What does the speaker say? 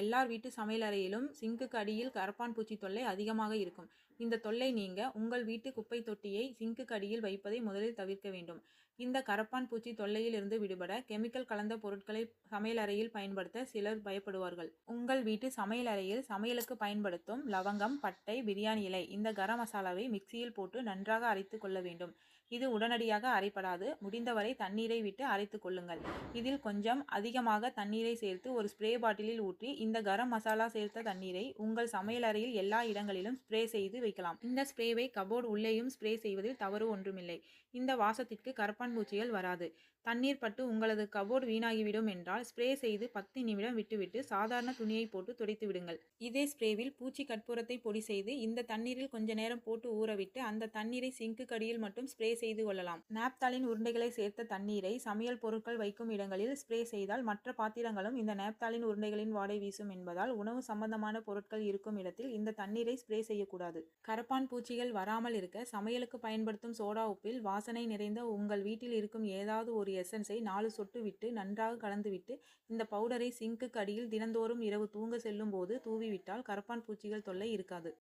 எல்லார் வீட்டு சமையலறையிலும் சிங்குக்கு அடியில் கரப்பான் பூச்சி தொல்லை அதிகமாக இருக்கும். இந்த தொல்லை நீங்க உங்கள் வீட்டு குப்பை தொட்டியை சிங்குக்கு அடியில் வைப்பதை முதலில் தவிர்க்க வேண்டும். இந்த கரப்பான் பூச்சி தொல்லையில் இருந்து விடுபட கெமிக்கல் கலந்த பொருட்களை சமையலறையில் பயன்படுத்த சிலர் பயப்படுவார்கள். உங்கள் வீட்டு சமையலறையில் சமையலுக்கு பயன்படுத்தும் லவங்கம் பட்டை பிரியாணி இலை இந்த கரம் மசாலாவை மிக்சியில் போட்டு நன்றாக அரைத்து கொள்ள வேண்டும். இது உடனடியாக அரைப்படாது. முடிந்தவரை தண்ணீரை விட்டு அரைத்து கொள்ளுங்கள். இதில் கொஞ்சம் அதிகமாக தண்ணீரை சேர்த்து ஒரு ஸ்ப்ரே பாட்டிலில் ஊற்றி இந்த கரம் மசாலா சேர்த்த தண்ணீரை உங்கள் சமையலறையில் எல்லா இடங்களிலும் ஸ்ப்ரே செய்து வைக்கலாம். இந்த ஸ்ப்ரேவை கபோர்டு உள்ளேயும் ஸ்ப்ரே செய்வதில் தவறு ஒன்றுமில்லை. இந்த வாசத்திற்கு கரப்பான் பூச்சிகள் வராது. தண்ணீர் பட்டு உங்களது கபோர்டு வீணாகிவிடும் என்றால் ஸ்ப்ரே செய்து பத்து நிமிடம் விட்டுவிட்டு சாதாரண துணியை போட்டு துடைத்து விடுங்கள். இதே ஸ்ப்ரேவில் பூச்சி கற்பூரத்தை பொடி செய்து இந்த தண்ணீரில் கொஞ்ச நேரம் போட்டு ஊறவிட்டு அந்த தண்ணீரை சிங்க்கு கடியில் மட்டும் ஸ்ப்ரே செய்து கொள்ளலாம். நாப்தாலின் உருண்டைகளை சேர்த்த தண்ணீரை சமையல் பொருட்கள் வைக்கும் இடங்களில் ஸ்ப்ரே செய்தால் மற்ற பாத்திரங்களும் இந்த நாப்தாலின் உருண்டைகளின் வாடை வீசும் என்பதால் உணவு சம்பந்தமான பொருட்கள் இருக்கும் இடத்தில் இந்த தண்ணீரை ஸ்ப்ரே செய்யக்கூடாது. கரப்பான் பூச்சிகள் வராமல் இருக்க சமையலுக்கு பயன்படுத்தும் சோடா உப்பில் வாசனை நிறைந்த உங்கள் வீட்டில் இருக்கும் ஏதாவது ஒரு எசன்ஸை நாலு சொட்டு விட்டு நன்றாக கலந்துவிட்டு இந்த பவுடரை சிங்குக்கு அடியில் தினந்தோறும் இரவு தூங்க செல்லும் போது தூவிவிட்டால் கரப்பான் பூச்சிகள் தொல்லை இருக்காது.